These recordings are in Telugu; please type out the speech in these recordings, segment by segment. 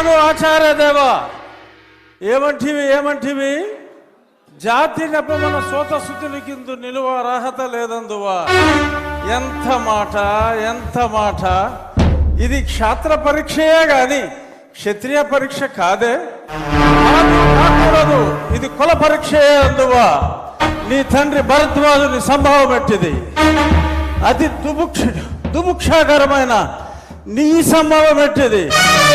ఆగు ఆచార్య దేవా. ఏమంటివి ఏమంటివి? జాతి నెపమన సోత శుద్ధుని కింద నిలువ అర్హత లేదందువా. ఎంత మాట ఎంత మాట. ఇది క్షాత్ర పరీక్షయే గాని క్షత్రియ పరీక్ష కాదే. కాకూడదు ఇది కుల పరీక్షయే అందువా. నీ తండ్రి భరద్వాజుని సంభావం ఎట్టిది? అతి దుముక్ష దుముక్షాకరమైన నీ సంభవం ఎట్టిది?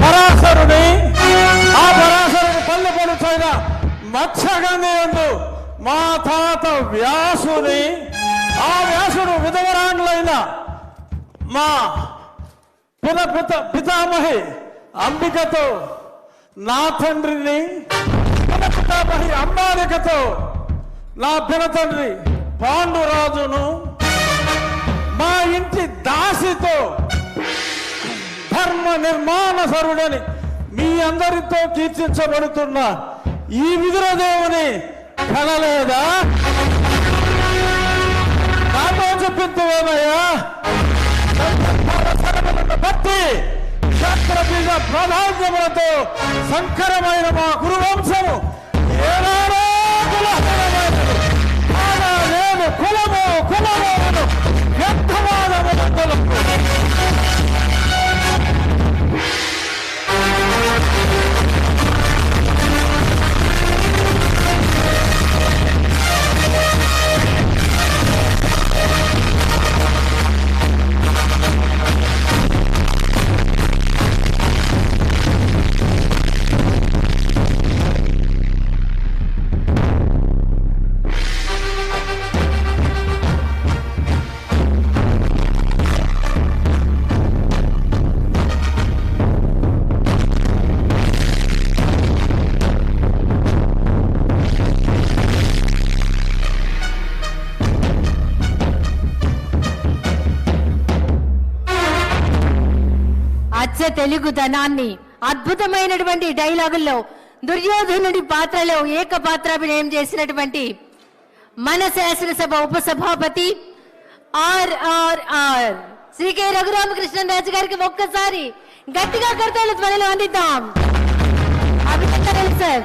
పరాశరుని ఆ పరాశరుని పల్లె పడుచైన మత్స్యగంధి ఎందు మా తాత వ్యాసుని ఆ వ్యాసుడు విధవరాండ్లైన మా పున పిత పితామహి అంబికతో నా తండ్రిని పున పితామహి అంబాలికతో నా పినతండ్రి పాండురాజును మా ఇంటి దాసితో ధర్మ నిర్మాణ సరుడని మీ అందరితో కీర్తించబడుతున్న ఈ విదురదేవుని కనలేదా? నాతో చెప్పిందేమయ్యా భక్తి క్షత్రబీజ ప్రాధాన్యములతో సంకరమైన మా గురువంశము అచ్చ తెలుగుదనాన్ని అద్భుతమైనటువంటి డైలాగుల్లో దుర్యోధనుడి పాత్రలో ఏక పాత్రాభినయం చేసినటువంటి మన శాసనసభ ఉపసభాపతి ఆర్ఆర్ఆర్. శ్రీ కె రఘురామకృష్ణరాజు గారికి ఒక్కసారి గట్టిగా కర్తలు త్వరలో అందిద్దాం. అభినందనలు సార్.